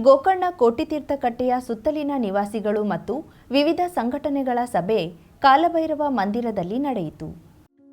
ಗೋಕರ್ಣ ಕೋಟಿತೀರ್ಥಕಟ್ಟೆಯ ಸುತ್ತಲಿನ ನಿವಾಸಿಗಳು ಮತ್ತು ವಿವಿಧ ಸಂಘಟನೆಗಳ ಸಭೆ ಕಾಲಭೈರವ ಮಂದಿರದಲ್ಲಿ ನಡೆಯಿತು.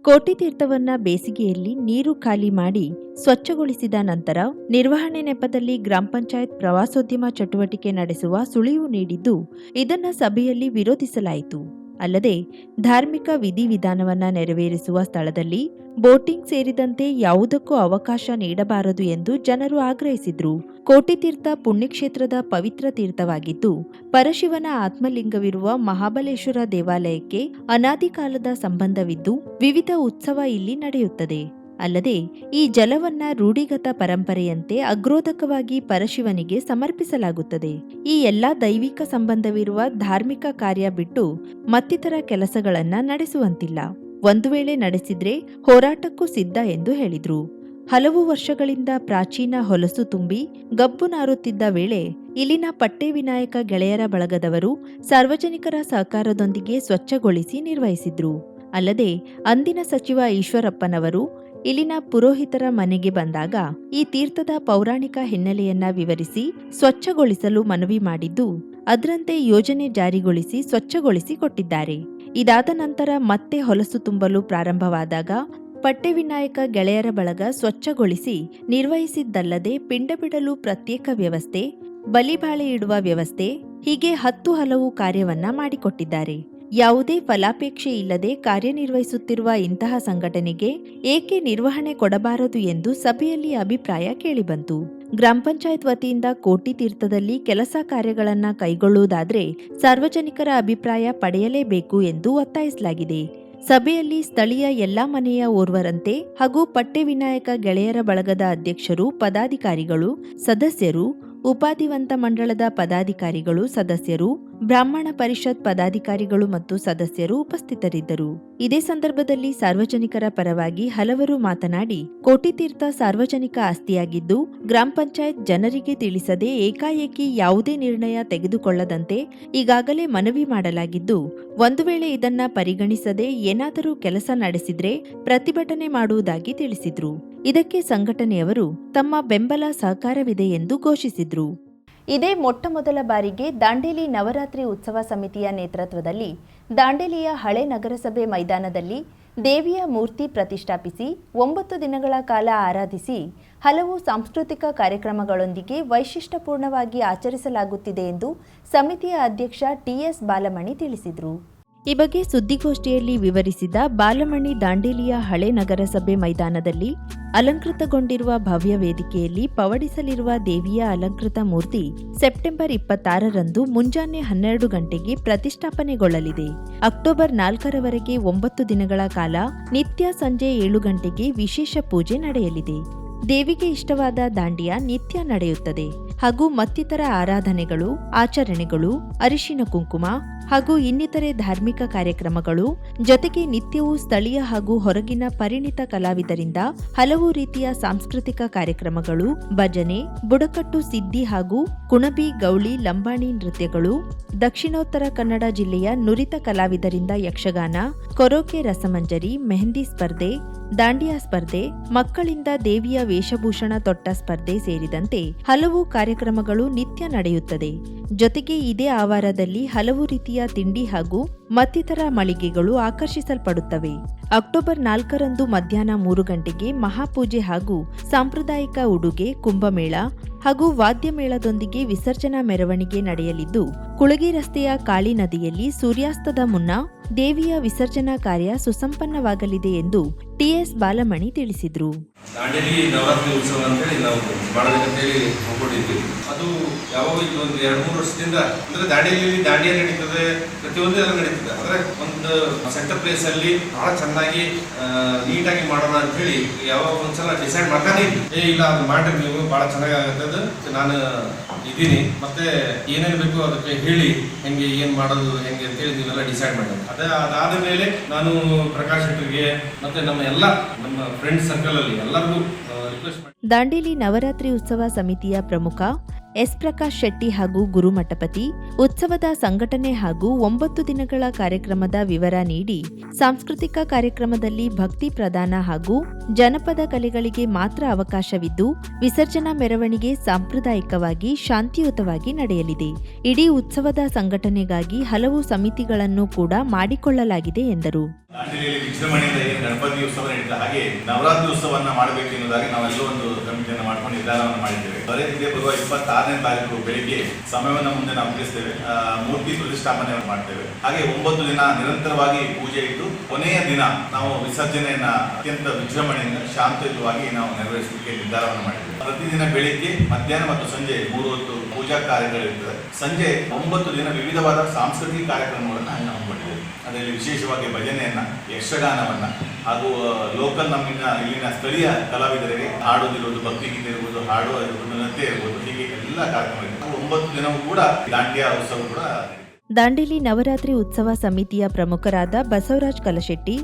ಕೋಟಿತೀರ್ಥವನ್ನ ಬೇಸಿಗೆಯಲ್ಲಿ ನೀರು ಖಾಲಿ ಮಾಡಿ ಸ್ವಚ್ಛಗೊಳಿಸಿದ ನಂತರ ನಿರ್ವಹಣೆ ನೆಪದಲ್ಲಿ ಗ್ರಾಮ ಪಂಚಾಯತ್ ಪ್ರವಾಸೋದ್ಯಮ ಚಟುವಟಿಕೆ ನಡೆಸುವ ಸುಳಿವು ನೀಡಿದ್ದು ಇದನ್ನ ಸಭೆಯಲ್ಲಿ ವಿರೋಧಿಸಲಾಯಿತು. ಅಲ್ಲದೆ ಧಾರ್ಮಿಕ ವಿಧಿವಿಧಾನವನ್ನು ನೆರವೇರಿಸುವ ಸ್ಥಳದಲ್ಲಿ ಬೋಟಿಂಗ್ ಸೇರಿದಂತೆ ಯಾವುದಕ್ಕೂ ಅವಕಾಶ ನೀಡಬಾರದು ಎಂದು ಜನರು ಆಗ್ರಹಿಸಿದ್ರು. ಕೋಟಿತೀರ್ಥ ಪುಣ್ಯಕ್ಷೇತ್ರದ ಪವಿತ್ರ ತೀರ್ಥವಾಗಿದ್ದು, ಪರಶಿವನ ಆತ್ಮಲಿಂಗವಿರುವ ಮಹಾಬಲೇಶ್ವರ ದೇವಾಲಯಕ್ಕೆ ಅನಾದಿಕಾಲದ ಸಂಬಂಧವಿದ್ದು, ವಿವಿಧ ಉತ್ಸವ ಇಲ್ಲಿ ನಡೆಯುತ್ತದೆ. ಅಲ್ಲದೆ ಈ ಜಲವನ್ನ ರೂಢಿಗತ ಪರಂಪರೆಯಂತೆ ಅಗ್ರೋಧಕವಾಗಿ ಪರಶಿವನಿಗೆ ಸಮರ್ಪಿಸಲಾಗುತ್ತದೆ. ಈ ಎಲ್ಲಾ ದೈವಿಕ ಸಂಬಂಧವಿರುವ ಧಾರ್ಮಿಕ ಕಾರ್ಯ ಬಿಟ್ಟು ಮತ್ತಿತರ ಕೆಲಸಗಳನ್ನ ನಡೆಸುವಂತಿಲ್ಲ. ಒಂದು ವೇಳೆ ನಡೆಸಿದ್ರೆ ಹೋರಾಟಕ್ಕೂ ಸಿದ್ಧ ಎಂದು ಹೇಳಿದ್ರು. ಹಲವು ವರ್ಷಗಳಿಂದ ಪ್ರಾಚೀನ ಹೊಲಸು ತುಂಬಿ ಗಬ್ಬು ನಾರುತ್ತಿದ್ದ ವೇಳೆ ಇಲ್ಲಿನ ಪಟ್ಟೆ ವಿನಾಯಕ ಗೆಳೆಯರ ಬಳಗದವರು ಸಾರ್ವಜನಿಕರ ಸಹಕಾರದೊಂದಿಗೆ ಸ್ವಚ್ಛಗೊಳಿಸಿ ನಿರ್ವಹಿಸಿದ್ರು. ಅಲ್ಲದೆ ಅಂದಿನ ಸಚಿವ ಈಶ್ವರಪ್ಪನವರು ಇಲ್ಲಿನ ಪುರೋಹಿತರ ಮನೆಗೆ ಬಂದಾಗ ಈ ತೀರ್ಥದ ಪೌರಾಣಿಕ ಹಿನ್ನೆಲೆಯನ್ನ ವಿವರಿಸಿ ಸ್ವಚ್ಛಗೊಳಿಸಲು ಮನವಿ ಮಾಡಿದ್ದು, ಅದರಂತೆ ಯೋಜನೆ ಜಾರಿಗೊಳಿಸಿ ಸ್ವಚ್ಛಗೊಳಿಸಿ ಕೊಟ್ಟಿದ್ದಾರೆ. ಇದಾದ ನಂತರ ಮತ್ತೆ ಹೊಲಸು ತುಂಬಲು ಪ್ರಾರಂಭವಾದಾಗ ಪಟ್ಟೆ ವಿನಾಯಕ ಗೆಳೆಯರ ಬಳಗ ಸ್ವಚ್ಛಗೊಳಿಸಿ ನಿರ್ವಹಿಸಿದ್ದಲ್ಲದೆ ಪಿಂಡ ಬಿಡಲು ಪ್ರತ್ಯೇಕ ವ್ಯವಸ್ಥೆ, ಬಲಿಬಾಳೆ ಇಡುವ ವ್ಯವಸ್ಥೆ, ಹೀಗೆ ಹತ್ತು ಹಲವು ಕಾರ್ಯವನ್ನ ಮಾಡಿಕೊಟ್ಟಿದ್ದಾರೆ. ಯಾವುದೇ ಫಲಾಪೇಕ್ಷೆ ಇಲ್ಲದೆ ಕಾರ್ಯನಿರ್ವಹಿಸುತ್ತಿರುವ ಇಂತಹ ಸಂಘಟನೆಗೆ ಏಕೆ ನಿರ್ವಹಣೆ ಕೊಡಬಾರದು ಎಂದು ಸಭೆಯಲ್ಲಿ ಅಭಿಪ್ರಾಯ ಕೇಳಿಬಂತು. ಗ್ರಾಮ ಪಂಚಾಯತ್ ವತಿಯಿಂದ ಕೋಟಿ ತೀರ್ಥದಲ್ಲಿ ಕೆಲಸ ಕಾರ್ಯಗಳನ್ನು ಕೈಗೊಳ್ಳುವುದಾದರೆ ಸಾರ್ವಜನಿಕರ ಅಭಿಪ್ರಾಯ ಪಡೆಯಲೇಬೇಕು ಎಂದು ಒತ್ತಾಯಿಸಲಾಗಿದೆ. ಸಭೆಯಲ್ಲಿ ಸ್ಥಳೀಯ ಎಲ್ಲಾ ಮನೆಯ ಓರ್ವರಂತೆ ಹಾಗೂ ಪಟ್ಟೆ ವಿನಾಯಕ ಗೆಳೆಯರ ಬಳಗದ ಅಧ್ಯಕ್ಷರು, ಪದಾಧಿಕಾರಿಗಳು, ಸದಸ್ಯರು, ಉಪಾಧಿವಂತ ಮಂಡಳದ ಪದಾಧಿಕಾರಿಗಳು, ಸದಸ್ಯರು ಬ್ರಾಹ್ಮಣ ಪರಿಷತ್ ಪದಾಧಿಕಾರಿಗಳು ಮತ್ತು ಸದಸ್ಯರು ಉಪಸ್ಥಿತರಿದ್ದರು. ಇದೇ ಸಂದರ್ಭದಲ್ಲಿ ಸಾರ್ವಜನಿಕರ ಪರವಾಗಿ ಹಲವರು ಮಾತನಾಡಿ, ಕೋಟಿತೀರ್ಥ ಸಾರ್ವಜನಿಕ ಆಸ್ತಿಯಾಗಿದ್ದು, ಗ್ರಾಮ ಪಂಚಾಯತ್ ಜನರಿಗೆ ತಿಳಿಸದೆ ಏಕಾಏಕಿ ಯಾವುದೇ ನಿರ್ಣಯ ತೆಗೆದುಕೊಳ್ಳದಂತೆ ಈಗಾಗಲೇ ಮನವಿ ಮಾಡಲಾಗಿದ್ದು, ಒಂದು ವೇಳೆ ಇದನ್ನ ಪರಿಗಣಿಸದೆ ಏನಾದರೂ ಕೆಲಸ ನಡೆಸಿದ್ರೆ ಪ್ರತಿಭಟನೆ ಮಾಡುವುದಾಗಿ ತಿಳಿಸಿದ್ರು. ಇದಕ್ಕೆ ಸಂಘಟನೆಯವರು ತಮ್ಮ ಬೆಂಬಲ ಸಹಕಾರವಿದೆ ಎಂದು ಘೋಷಿಸಿದ್ರು. ಇದೇ ಮೊಟ್ಟ ಮೊದಲ ಬಾರಿಗೆ ದಾಂಡೇಲಿ ನವರಾತ್ರಿ ಉತ್ಸವ ಸಮಿತಿಯ ನೇತೃತ್ವದಲ್ಲಿ ದಾಂಡೇಲಿಯ ಹಳೆ ನಗರಸಭೆ ಮೈದಾನದಲ್ಲಿ ದೇವಿಯ ಮೂರ್ತಿ ಪ್ರತಿಷ್ಠಾಪಿಸಿ ಒಂಬತ್ತು ದಿನಗಳ ಕಾಲ ಆರಾಧಿಸಿ ಹಲವು ಸಾಂಸ್ಕೃತಿಕ ಕಾರ್ಯಕ್ರಮಗಳೊಂದಿಗೆ ವೈಶಿಷ್ಟ್ಯಪೂರ್ಣವಾಗಿ ಆಚರಿಸಲಾಗುತ್ತಿದೆ ಎಂದು ಸಮಿತಿಯ ಅಧ್ಯಕ್ಷ ಟಿಎಸ್ ಬಾಲಮಣಿ ತಿಳಿಸಿದರು. ಈ ಬಗ್ಗೆ ಸುದ್ದಿಗೋಷ್ಠಿಯಲ್ಲಿ ವಿವರಿಸಿದ ಬಾಲಮಣಿ ದಾಂಡೇಲಿಯ ಹಳೆ ನಗರಸಭೆ ಮೈದಾನದಲ್ಲಿ ಅಲಂಕೃತಗೊಂಡಿರುವ ಭವ್ಯ ವೇದಿಕೆಯಲ್ಲಿ ಪವಡಿಸಲಿರುವ ದೇವಿಯ ಅಲಂಕೃತ ಮೂರ್ತಿ ಸೆಪ್ಟೆಂಬರ್ ಇಪ್ಪತ್ತಾರರಂದು ಮುಂಜಾನೆ ಹನ್ನೆರಡು ಗಂಟೆಗೆ ಪ್ರತಿಷ್ಠಾಪನೆಗೊಳ್ಳಲಿದೆ. ಅಕ್ಟೋಬರ್ ನಾಲ್ಕರವರೆಗೆ ಒಂಬತ್ತು ದಿನಗಳ ಕಾಲ ನಿತ್ಯ ಸಂಜೆ ಏಳು ಗಂಟೆಗೆ ವಿಶೇಷ ಪೂಜೆ ನಡೆಯಲಿದೆ. ದೇವಿಗೆ ಇಷ್ಟವಾದ ದಾಂಡಿಯ ನಿತ್ಯ ನಡೆಯುತ್ತದೆ. ಹಾಗೂ ಮತ್ತಿತರ ಆರಾಧನೆಗಳು, ಆಚರಣೆಗಳು, ಅರಿಶಿನ ಕುಂಕುಮ ಹಾಗೂ ಇನ್ನಿತರೆ ಧಾರ್ಮಿಕ ಕಾರ್ಯಕ್ರಮಗಳು, ಜೊತೆಗೆ ನಿತ್ಯವೂ ಸ್ಥಳೀಯ ಹಾಗೂ ಹೊರಗಿನ ಪರಿಣಿತ ಕಲಾವಿದರಿಂದ ಹಲವು ರೀತಿಯ ಸಾಂಸ್ಕೃತಿಕ ಕಾರ್ಯಕ್ರಮಗಳು, ಭಜನೆ, ಬುಡಕಟ್ಟು ಸಿದ್ದಿ ಹಾಗೂ ಕುಣಬಿ, ಗೌಳಿ, ಲಂಬಾಣಿ ನೃತ್ಯಗಳು, ದಕ್ಷಿಣೋತ್ತರ ಕನ್ನಡ ಜಿಲ್ಲೆಯ ನುರಿತ ಕಲಾವಿದರಿಂದ ಯಕ್ಷಗಾನ, ಕೊರೋಕೆ ರಸಮಂಜರಿ, ಮೆಹಂದಿ ಸ್ಪರ್ಧೆ ದಾಂಡಿಯಾ ಸ್ಪರ್ಧೆ, ಮಕ್ಕಳಿಂದ ದೇವಿಯ ವೇಷಭೂಷಣ ತೊಟ್ಟ ಸ್ಪರ್ಧೆ ಸೇರಿದಂತೆ ಹಲವು ಕಾರ್ಯಕ್ರಮಗಳು ನಿತ್ಯ ನಡೆಯುತ್ತದೆ. ಜೊತೆಗೆ ಇದೇ ಆವಾರದಲ್ಲಿ ಹಲವು ರೀತಿಯ ತಿಂಡಿ ಹಾಗೂ ಮತ್ತಿತರ ಮಳಿಗೆಗಳು ಆಕರ್ಷಿಸಲ್ಪಡುತ್ತವೆ. ಅಕ್ಟೋಬರ್ ನಾಲ್ಕರಂದು ಮಧ್ಯಾಹ್ನ ಮೂರು ಗಂಟೆಗೆ ಮಹಾಪೂಜೆ ಹಾಗೂ ಸಾಂಪ್ರದಾಯಿಕ ಉಡುಗೆ, ಕುಂಭಮೇಳ ಹಾಗೂ ವಾದ್ಯಮೇಳದೊಂದಿಗೆ ವಿಸರ್ಜನಾ ಮೆರವಣಿಗೆ ನಡೆಯಲಿದ್ದು, ಕುಳಗಿ ರಸ್ತೆಯ ಕಾಳಿ ನದಿಯಲ್ಲಿ ಸೂರ್ಯಾಸ್ತದ ಮುನ್ನ ದೇವಿಯ ವಿಸರ್ಜನಾ ಕಾರ್ಯ ಸುಸಂಪನ್ನವಾಗಲಿದೆ ಎಂದು ಟಿಎಸ್ ಬಾಲಮಣಿ ತಿಳಿಸಿದ್ರು. ದಾಂಡೇಲಿ ನವರಾತ್ರಿ ಉತ್ಸವ ಅಂತೇಳಿ ನಾವು ಮಾಡಬೇಕಂತೇಳಿ ಹೋಗ್ಕೊಂಡಿದ್ವಿ ಅದು ಯಾವಾಗ ಇದು ಒಂದು ಎರಡು ಮೂರು ವರ್ಷದಿಂದ. ಅಂದ್ರೆ ದಾಂಡೇಲಿ ದಾಂಡಿಯ ನಡೀತದೆ, ಪ್ರತಿಯೊಂದು ಎಲ್ಲ ನಡೀತದೆ. ಅಂದ್ರೆ ಒಂದು ಸೆಂಟರ್ ಪ್ಲೇಸ್ ಅಲ್ಲಿ ಬಹಳ ಚೆನ್ನಾಗಿ ನೀಟಾಗಿ ಮಾಡೋಣ ಅಂತ ಹೇಳಿ ಯಾವಾಗ ಒಂದ್ಸಲ ಡಿಸೈಡ್ ಮಾಡ್ತಾನೆ ಏ, ಇಲ್ಲ, ಅದು ಮಾಡ್ರಿ ನೀವು, ಬಹಳ ಚೆನ್ನಾಗಿ ಆಗುತ್ತೆ ನಾನು ಇದ್ದೀನಿ. ಮತ್ತೆ ಏನೇನು ಬೇಕು ಅದಕ್ಕೆ ಹೇಳಿ, ಹೆಂಗೆ, ಏನ್ ಮಾಡೋದು, ಹೆಂಗೆ ಅಂತ ಹೇಳಿ ನೀವೆಲ್ಲ ಡಿಸೈಡ್ ಮಾಡಿ. ಅದೇ ಅದಾದ ಮೇಲೆ ನಾನು ಪ್ರಕಾಶ್ ಶೆಟ್ಟರಿಗೆ, ಮತ್ತೆ ನಮ್ಮ ಎಲ್ಲ ನಮ್ಮ ಫ್ರೆಂಡ್ ಸರ್ಕಲ್ ಅಲ್ಲಿ ಎಲ್ಲರಿಗೂ ದಾಂಡೇಲಿ ನವರಾತ್ರಿ ಉತ್ಸವ ಸಮಿತಿಯ ಪ್ರಮುಖ ಎಸ್ ಪ್ರಕಾಶ್ ಶೆಟ್ಟಿ ಹಾಗೂ ಗುರುಮಠಪತಿ ಉತ್ಸವದ ಸಂಘಟನೆ ಹಾಗೂ ಒಂಬತ್ತು ದಿನಗಳ ಕಾರ್ಯಕ್ರಮದ ವಿವರ ನೀಡಿ ಸಾಂಸ್ಕೃತಿಕ ಕಾರ್ಯಕ್ರಮದಲ್ಲಿ ಭಕ್ತಿ ಪ್ರದಾನ ಹಾಗೂ ಜನಪದ ಕಲೆಗಳಿಗೆ ಮಾತ್ರ ಅವಕಾಶವಿದ್ದು, ವಿಸರ್ಜನಾ ಮೆರವಣಿಗೆ ಸಾಂಪ್ರದಾಯಿಕವಾಗಿ ಶಾಂತಿಯುತವಾಗಿ ನಡೆಯಲಿದೆ. ಇಡೀ ಉತ್ಸವದ ಸಂಘಟನೆಗಾಗಿ ಹಲವು ಸಮಿತಿಗಳನ್ನು ಕೂಡ ಮಾಡಿಕೊಳ್ಳಲಾಗಿದೆ ಎಂದರು. ನವರಾತ್ರಿ ಇಪ್ಪತ್ತಾರನೇ ತಾರೀಕು ಬೆಳಿಗ್ಗೆ ಸಮಯವನ್ನು ಮುಂದೆ ನಾವು ಮುಗಿಸ್ತೇವೆ. ಮೂರ್ತಿ ಪ್ರತಿಷ್ಠಾಪನೆ ಮಾಡ್ತೇವೆ. ಹಾಗೆ ಒಂಬತ್ತು ದಿನ ನಿರಂತರವಾಗಿ ಪೂಜೆ ಇಟ್ಟು ಕೊನೆಯ ದಿನ ನಾವು ವಿಸರ್ಜನೆಯನ್ನ ಅತ್ಯಂತ ವಿಜೃಂಭಣೆಯಿಂದ ಶಾಂತಯುತವಾಗಿ ನಾವು ನೆರವೇರಿಸಲಿಕ್ಕೆ ನಿರ್ಧಾರವನ್ನು ಮಾಡಿದ್ದೇವೆ. ಪ್ರತಿದಿನ ಬೆಳಿಗ್ಗೆ, ಮಧ್ಯಾಹ್ನ ಮತ್ತು ಸಂಜೆ ಮೂರು ಹೊತ್ತು ಪೂಜಾ ಕಾರ್ಯಗಳಿರ್ತದೆ. ಸಂಜೆ ಒಂಬತ್ತು ದಿನ ವಿವಿಧವಾದ ಸಾಂಸ್ಕೃತಿಕ ಕಾರ್ಯಕ್ರಮಗಳನ್ನು ನಾವು ಅದರಲ್ಲಿ ವಿಶೇಷವಾಗಿ ಭಜನೆಯನ್ನ, ಯಕ್ಷಗಾನವನ್ನ ಹಾಗೂ ಲೋಕಲ್ ನಮ್ಮಿನ ಇಲ್ಲಿನ ಸ್ಥಳೀಯ ಕಲಾವಿದರಿಗೆ ಹಾಡೋದಿರ್ಬೋದು ಭಕ್ತಿಗೀತೆ ಇರ್ಬೋದು, ಹಾಡು ಇರ್ಬೋದು, ನೃತ್ಯ ಇರ್ಬೋದು, ಹೀಗೆ ಎಲ್ಲ ಕಾರ್ಯಕ್ರಮ ಇರ್ತದೆ ಒಂಬತ್ತು ದಿನವೂ ಕೂಡ ದಾಂಡಿಯ ಉತ್ಸವ ಕೂಡ. ದಾಂಡೇಲಿ ನವರಾತ್ರಿ ಉತ್ಸವ ಸಮಿತಿಯ ಪ್ರಮುಖರಾದ ಬಸವರಾಜ್ ಕಲಶೆಟ್ಟಿ,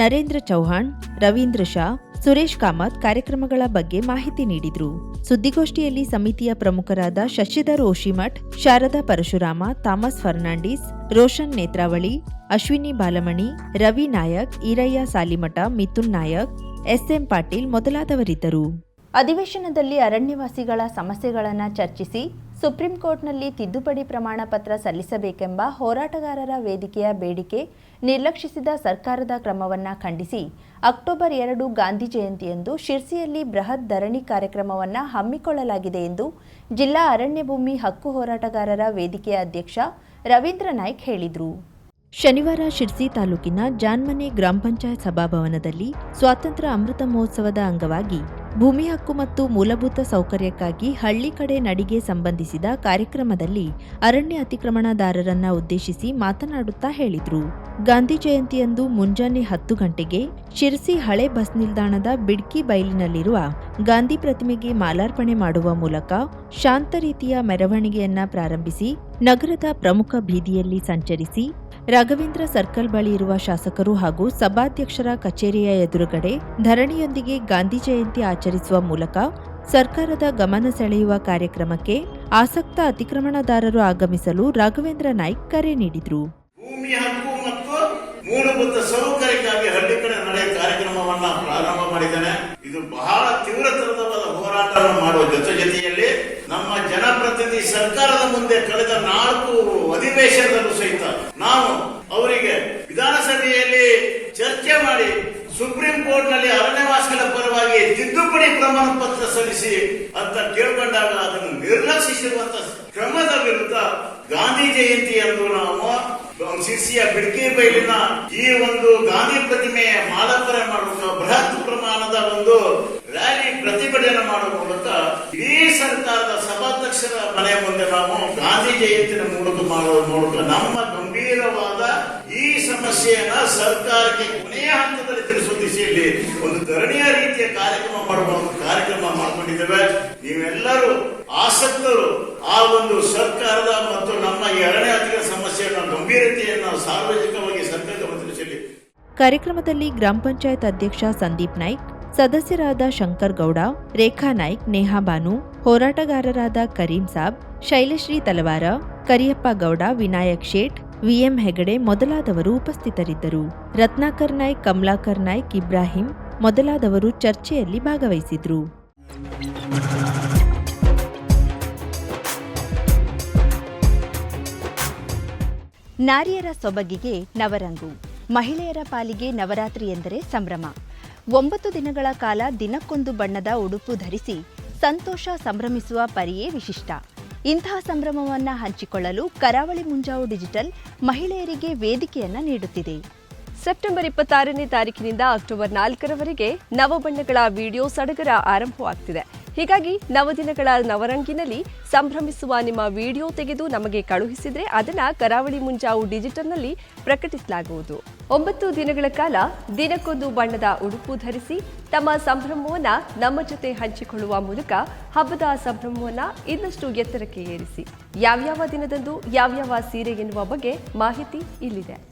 ನರೇಂದ್ರ ಚೌಹಾಣ್, ರವೀಂದ್ರ ಶಾ, ಸುರೇಶ್ ಕಾಮತ್ ಕಾರ್ಯಕ್ರಮಗಳ ಬಗ್ಗೆ ಮಾಹಿತಿ ನೀಡಿದರು ಸುದ್ದಿಗೋಷ್ಠಿಯಲ್ಲಿ ಸಮಿತಿಯ ಪ್ರಮುಖರಾದ Shashidhar Oshimath, Sharada Parashurama, Thomas Fernandes, Roshan Netravali, Ashwini Balamani, Ravi Nayak, Eerayya Salimath, Mithun Nayak, SM Patil ಮೊದಲಾದವರಿದ್ದರು. ಅಧಿವೇಶನದಲ್ಲಿ ಅರಣ್ಯವಾಸಿಗಳ ಸಮಸ್ಯೆಗಳನ್ನು ಚರ್ಚಿಸಿ ಸುಪ್ರೀಂ ಕೋರ್ಟ್ನಲ್ಲಿ ತಿದ್ದುಪಡಿ ಪ್ರಮಾಣ ಪತ್ರ ಸಲ್ಲಿಸಬೇಕೆಂಬ ಹೋರಾಟಗಾರರ ವೇದಿಕೆಯ ಬೇಡಿಕೆ ನಿರ್ಲಕ್ಷಿಸಿದ ಸರ್ಕಾರದ ಕ್ರಮವನ್ನು ಖಂಡಿಸಿ ಅಕ್ಟೋಬರ್ ಎರಡು ಗಾಂಧಿ ಜಯಂತಿಯಂದು ಶಿರ್ಸಿಯಲ್ಲಿ ಬೃಹತ್ ಧರಣಿ ಕಾರ್ಯಕ್ರಮವನ್ನು ಹಮ್ಮಿಕೊಳ್ಳಲಾಗಿದೆ ಎಂದು ಜಿಲ್ಲಾ ಅರಣ್ಯ ಭೂಮಿ ಹಕ್ಕು ಹೋರಾಟಗಾರರ ವೇದಿಕೆಯ ಅಧ್ಯಕ್ಷ ರವೀಂದ್ರ ನಾಯ್ಕ್ ಹೇಳಿದರು. ಶನಿವಾರ ಶಿರ್ಸಿ ತಾಲೂಕಿನ ಜಾನ್ಮನೆ ಗ್ರಾಮ ಪಂಚಾಯತ್ ಸಭಾಭವನದಲ್ಲಿ ಸ್ವಾತಂತ್ರ್ಯ ಅಮೃತ ಮಹೋತ್ಸವದ ಅಂಗವಾಗಿ ಭೂಮಿ ಹಕ್ಕು ಮತ್ತು ಮೂಲಭೂತ ಸೌಕರ್ಯಕ್ಕಾಗಿ ಹಳ್ಳಿ ಕಡೆ ನಡಿಗೆ ಸಂಬಂಧಿಸಿದ ಕಾರ್ಯಕ್ರಮದಲ್ಲಿ ಅರಣ್ಯ ಅತಿಕ್ರಮಣದಾರರನ್ನ ಉದ್ದೇಶಿಸಿ ಮಾತನಾಡುತ್ತಾ ಹೇಳಿದ್ರು. ಗಾಂಧಿ ಜಯಂತಿಯಂದು ಮುಂಜಾನೆ ಹತ್ತು ಗಂಟೆಗೆ ಶಿರ್ಸಿ ಹಳೆ ಬಸ್ ನಿಲ್ದಾಣದ ಬಿಡ್ಕಿ ಬೈಲಿನಲ್ಲಿರುವ ಗಾಂಧಿ ಪ್ರತಿಮೆಗೆ ಮಾಲಾರ್ಪಣೆ ಮಾಡುವ ಮೂಲಕ ಶಾಂತ ರೀತಿಯ ಮೆರವಣಿಗೆಯನ್ನ ಪ್ರಾರಂಭಿಸಿ ನಗರದ ಪ್ರಮುಖ ಬೀದಿಯಲ್ಲಿ ಸಂಚರಿಸಿ ರಾಘವೇಂದ್ರ ಸರ್ಕಲ್ ಬಳಿ ಇರುವ ಶಾಸಕರು ಹಾಗೂ ಸಭಾಧ್ಯಕ್ಷರ ಕಚೇರಿಯ ಎದುರುಗಡೆ ಧರಣಿಯೊಂದಿಗೆ ಗಾಂಧಿ ಜಯಂತಿ ಆಚರಿಸುವ ಮೂಲಕ ಸರ್ಕಾರದ ಗಮನ ಸೆಳೆಯುವ ಕಾರ್ಯಕ್ರಮಕ್ಕೆ ಆಸಕ್ತ ಅತಿಕ್ರಮಣದಾರರು ಆಗಮಿಸಲು ರಾಘವೇಂದ್ರ ನಾಯ್ಕ್ ಕರೆ ನೀಡಿದರು. ಭೂಮಿ ಹಕ್ಕು ಮತ್ತು ಮೂಲಭೂತ ಸೌಕರ್ಯಕ್ಕಾಗಿ ಹಳ್ಳಿ ಕಡೆ ನಡೆಯ ಕಾರ್ಯಕ್ರಮವನ್ನ ಪ್ರಾರಂಭ ಮಾಡಿದ್ದೇನೆ. ಇದು ಬಹಳ ತೀವ್ರತರವಾದ ಹೋರಾಟವನ್ನು ಮಾಡುವ ಜೊತೆ ಜೊತೆಯಲ್ಲಿ ನಮ್ಮ ಜನಪ್ರತಿನಿಧಿ ಸರ್ಕಾರದ ಮುಂದೆ ಕಳೆದ ನಾಲ್ಕು ಅಧಿವೇಶನದಲ್ಲೂ ಸಹಿತ ನಾವು ಅವರಿಗೆ ವಿಧಾನಸಭೆಯಲ್ಲಿ ಚರ್ಚೆ ಮಾಡಿ ಸುಪ್ರೀಂ ಕೋರ್ಟ್ನಲ್ಲಿ ಅರಣ್ಯವಾಸಿಗಳ ಪರವಾಗಿ ತಿದ್ದುಪಡಿ ಪ್ರಮಾಣ ಪತ್ರ ಸಲ್ಲಿಸಿ ಅಂತ ಕೇಳ್ಕೊಂಡಾಗ ಅದನ್ನು ನಿರ್ಲಕ್ಷಿಸಿರುವಂತ ಕ್ರಮದ ವಿರುದ್ಧ ಗಾಂಧಿ ಜಯಂತಿ ಜಯಂತಿಯಂದು ನಾವು ಶಿರ್ಸಿಯ ಬಿಡ್ಕಿ ಬೈಲಿನ ಈ ಒಂದು ಗಾಂಧಿ ಪ್ರತಿಮೆಯ ಮಾಲಾರ್ಪಣೆ ಮಾಡುವ ಬೃಹತ್ ಪ್ರಮಾಣದ ಒಂದು ರ್ಯಾಲಿ ಪ್ರತಿಭಟನೆ ಮಾಡುವ ಮೂಲಕ ಇಡೀ ಸರ್ಕಾರದ ಸಭಾಧ್ಯಕ್ಷರ ಮನೆ ಮುಂದೆ ನಾವು ಗಾಂಧಿ ಜಯಂತಿನ ಮೂಲಕ ಮಾಡುವ ಮೂಲಕ ನಮ್ಮ ಗಂಭೀರವಾದ ಈ ಸಮಸ್ಯೆಯನ್ನ ಸರ್ಕಾರಕ್ಕೆ ಕೊನೆಯ ಹಂತದಲ್ಲಿ ತಿಳಿಸುವ ದಿಶೆಯಲ್ಲಿ ಒಂದು ಧರಣಿಯ ರೀತಿಯ ಕಾರ್ಯಕ್ರಮ ಮಾಡುವ ಕಾರ್ಯಕ್ರಮ ಮಾಡಿಕೊಂಡಿದ್ದೇವೆ. ನೀವೆಲ್ಲರೂ ಆಸಕ್ತರು. ಆ ಒಂದು ಸರ್ಕಾರದ ಮತ್ತು ನಮ್ಮ ಎರಡನೇ ಅಧಿಕ ಸಮಸ್ಯೆಯನ್ನು ಗಂಭೀರತೆಯನ್ನು ಸಾರ್ವಜನಿಕವಾಗಿ ಸರ್ಕಾರದ ತಿಳಿಸಲಿ ಕಾರ್ಯಕ್ರಮದಲ್ಲಿ ಗ್ರಾಮ ಪಂಚಾಯತ್ ಅಧ್ಯಕ್ಷ ಸಂದೀಪ್ ನಾಯ್ಕ್, ಸದಸ್ಯರಾದ ಶಂಕರ್ ಗೌಡ, ರೇಖಾ ನಾಯ್ಕ್, ನೇಹಾ ಬಾನು, ಹೋರಾಟಗಾರರಾದ ಕರೀಂ ಸಾಬ್, ಶೈಲಶ್ರೀ ತಲವಾರ, ಕರಿಯಪ್ಪ ಗೌಡ, ವಿನಾಯಕ್ ಶೇಟ್, ವಿಎಂ ಹೆಗಡೆ ಮೊದಲಾದವರು ಉಪಸ್ಥಿತರಿದ್ದರು. ರತ್ನಾಕರ್ ನಾಯ್ಕ್, ಕಮಲಾಕರ್ ನಾಯ್ಕ್, ಇಬ್ರಾಹಿಂ ಮೊದಲಾದವರು ಚರ್ಚೆಯಲ್ಲಿ ಭಾಗವಹಿಸಿದ್ರು. ನಾರಿಯರ ಸೊಬಗಿಗೆ ನವರಂಗು. ಮಹಿಳೆಯರ ಪಾಲಿಗೆ ನವರಾತ್ರಿ ಎಂದರೆ ಸಂಭ್ರಮ. ಒಂಬತ್ತು ದಿನಗಳ ಕಾಲ ದಿನಕ್ಕೊಂದು ಬಣ್ಣದ ಉಡುಪು ಧರಿಸಿ ಸಂತೋಷ ಸಂಭ್ರಮಿಸುವ ಪರಿಯೇ ವಿಶಿಷ್ಟ. ಇಂತಹ ಸಂಭ್ರಮವನ್ನು ಹಂಚಿಕೊಳ್ಳಲು ಕರಾವಳಿ ಮುಂಜಾವು ಡಿಜಿಟಲ್ ಮಹಿಳೆಯರಿಗೆ ವೇದಿಕೆಯನ್ನ ನೀಡುತ್ತಿದೆ. ಸೆಪ್ಟೆಂಬರ್ ಇಪ್ಪತ್ತಾರನೇ ತಾರೀಕಿನಿಂದ ಅಕ್ಟೋಬರ್ ನಾಲ್ಕರವರೆಗೆ ನವಬಣ್ಣಗಳ ವಿಡಿಯೋ ಸಡಗರ ಆರಂಭವಾಗ್ತಿದೆ. ಹೀಗಾಗಿ ನವದಿನಗಳ ನವರಂಗಿನಲ್ಲಿ ಸಂಭ್ರಮಿಸುವ ನಿಮ್ಮ ವಿಡಿಯೋ ತೆಗೆದು ನಮಗೆ ಕಳುಹಿಸಿದ್ರೆ ಅದನ್ನ ಕರಾವಳಿ ಮುಂಜಾವು ಡಿಜಿಟಲ್ನಲ್ಲಿ ಪ್ರಕಟಿಸಲಾಗುವುದು. ಒಂಬತ್ತು ದಿನಗಳ ಕಾಲ ದಿನಕ್ಕೊಂದು ಬಣ್ಣದ ಉಡುಪು ಧರಿಸಿ ತಮ್ಮ ಸಂಭ್ರಮವನ್ನ ನಮ್ಮ ಜೊತೆ ಹಂಚಿಕೊಳ್ಳುವ ಮೂಲಕ ಹಬ್ಬದ ಸಂಭ್ರಮವನ್ನ ಇನ್ನಷ್ಟು ಎತ್ತರಕ್ಕೆ ಏರಿಸಿ. ಯಾವ್ಯಾವ ದಿನದಂದು ಯಾವ್ಯಾವ ಸೀರೆ ಎನ್ನುವ ಬಗ್ಗೆ ಮಾಹಿತಿ ಇಲ್ಲಿದೆ.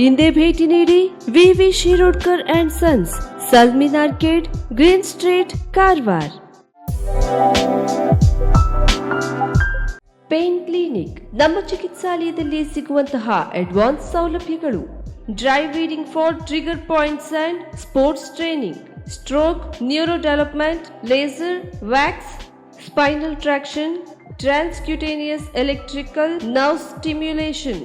ಇಂದೇ ಭೇಟಿ ನೀಡಿ V V Shirodkar and sons Salmin Arcade, green street Karwar. Pain clinic ನಮ್ಮ ಚಿಕಿತ್ಸಾಲಯದಲ್ಲಿ ಸಿಗುವಂತಹ ಅಡ್ವಾನ್ಸ್ ಸೌಲಭ್ಯಗಳು dry needling for trigger points and sports training stroke neuro development laser wax spinal traction transcutaneous electrical nerve stimulation